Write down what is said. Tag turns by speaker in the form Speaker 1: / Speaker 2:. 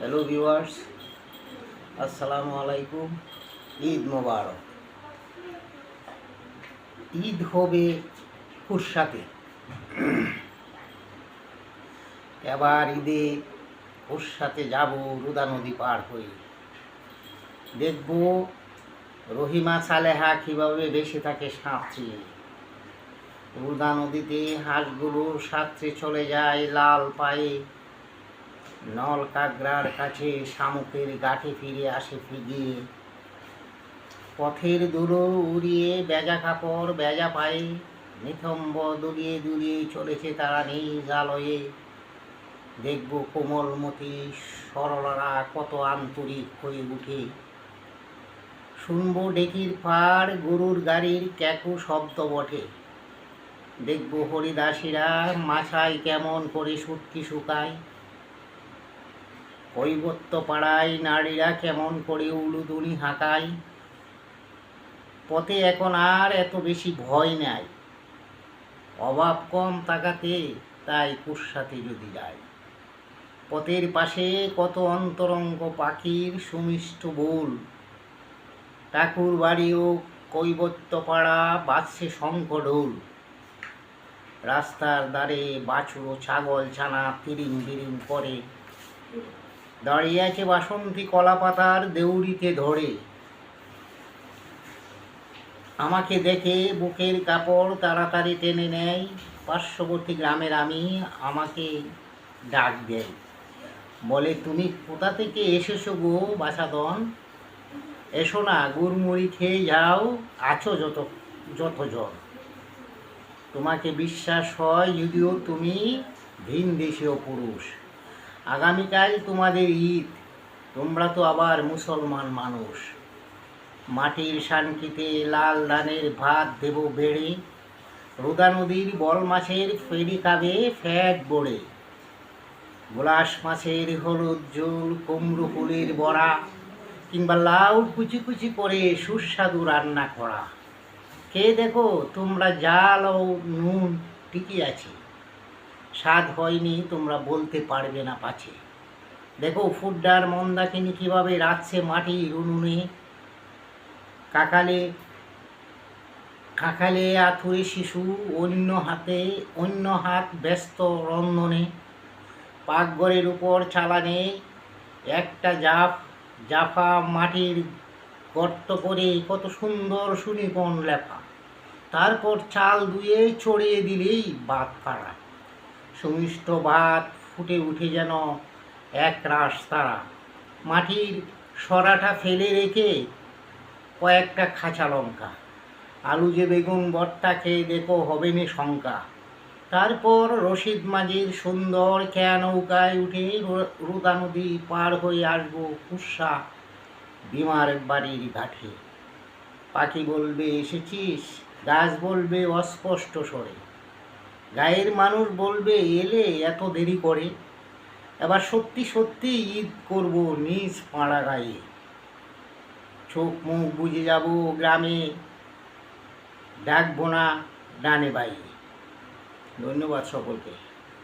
Speaker 1: Hello viewers আসসালামু আলাইকুম ঈদ মোবারক ঈদ হবে ফুরসাতে এবার ঈদে ফুরসাতে যাব রুদা নদী পার হয়ে দেখব রহিমা সালেহা কীভাবে বেঁচে থাকে সাঁতরে রুদা নদীতে হাঁসগুলো সাঁতরে চলে যায় লাল পায়ে নল কাগড়ার কাছে শামুকের গাঠে ফিরে আসে ফিগিয়ে পথের দুরো উড়িয়ে বেজা কাপড় বেজা পায়ে, নিথম্ব দুলিয়ে দুলিয়ে চলেছে তারা নেই জালয়ে দেখব কোমলমতি সরলরা কত আন্তরিক হয়ে উঠে। শুনব ডেকির পাড় গরুর গাড়ির ক্যাকু শব্দ বটে। দেখব হরিদাসীরা মাছায় কেমন করে সুটকি শুকায়। কৈবত্য পাড়ায় নারীরা কেমন করে উলুদুনি হাঁকায়? পথে এখন আর এত বেশি ভয় নাই। অভাব কম তাকাতে তাই কুসাতে যদি যায়। পথের পাশে কত অন্তরঙ্গ পাখির সুমিষ্ট বোল। ঠাকুর বাড়িও কৈবত্য পাড়া বাজছে শঙ্খ ঢোল রাস্তার ধারে বাছুর ছাগল ছানা তিরিং বিরিং করে। দাঁড়িয়ে আছে বাসন্তী কলা পাতার দেউড়িতে ধরে। আমাকে দেখে বুকের কাপড় তাড়াতাড়ি টেনে নেয়। পার্শ্ববর্তী গ্রামের আমি আমাকে ডাক দেয়। বলে, তুমি কোথা থেকে এসেছ গো বাসাদন এসো না, গুড়মুড়ি খেয়ে যাও, আছো যত যত জন তোমাকে বিশ্বাস হয় যদিও তুমি ভিন দেশীয় পুরুষ। আগামীকাল তোমাদের ঈদ। তোমরা তো আবার মুসলমান মানুষ। মাটির শান্তিতে লাল ধানের ভাত দেব বেড়ে, রোদা নদীর বল মাছের ফেরি কাবে ফ্যাট বড়ে। গোলাস মাছের হলুদ ঝোল কুমড়ো ফুলের বড়া, কিংবা লাউ কুচি কুচি করে সুস্বাদু রান্না করা। কে দেখো, তোমরা জাল ও নুন ঠিকই আছে। স্বাদ হয়নি, তোমরা বলতে পারবে না পাছে। দেখো ফুড্ডার মন্দাকিনী কীভাবে রাখছে মাটির উনুনে। কাকালে কাকালে আথুরে শিশু, অন্য হাতে, অন্য হাত ব্যস্ত রন্ধনে। পাকঘরের উপর চালানে, একটা জাফ, জাফা মাটির গর্ত করে কত সুন্দর সুনিপন লেখা তারপর চাল ধুয়ে ছড়িয়ে দিলেই ভাত কাড়া সুমিষ্ট ভাত ফুটে উঠে যেন এক রাস তারা। মাটির সরাটা ফেলে রেখে কয়েকটা খাঁচা লঙ্কা। আলু যে বেগুন বট্টা খেয়ে দেখো হবে নি শঙ্কা। তারপর রশিদ মাঝির সুন্দর খেয়া নৌকায় উঠে রুদা নদী পার হয়ে আসব কুসা বিমার বাড়ির ঘাটে। পাখি বলবে, এসেছিস? গাছ বলবে, অস্পষ্ট স্বরে। গায়ের মানুষ বলবে, এলে এত দেরি করে? এবার সত্যি সত্যি ঈদ করব নিজ পাড়া গায়ে। চোখ মুখ বুঝে যাব গ্রামে। ডাকবো না ডানে বাইরে ধন্যবাদ সকলকে।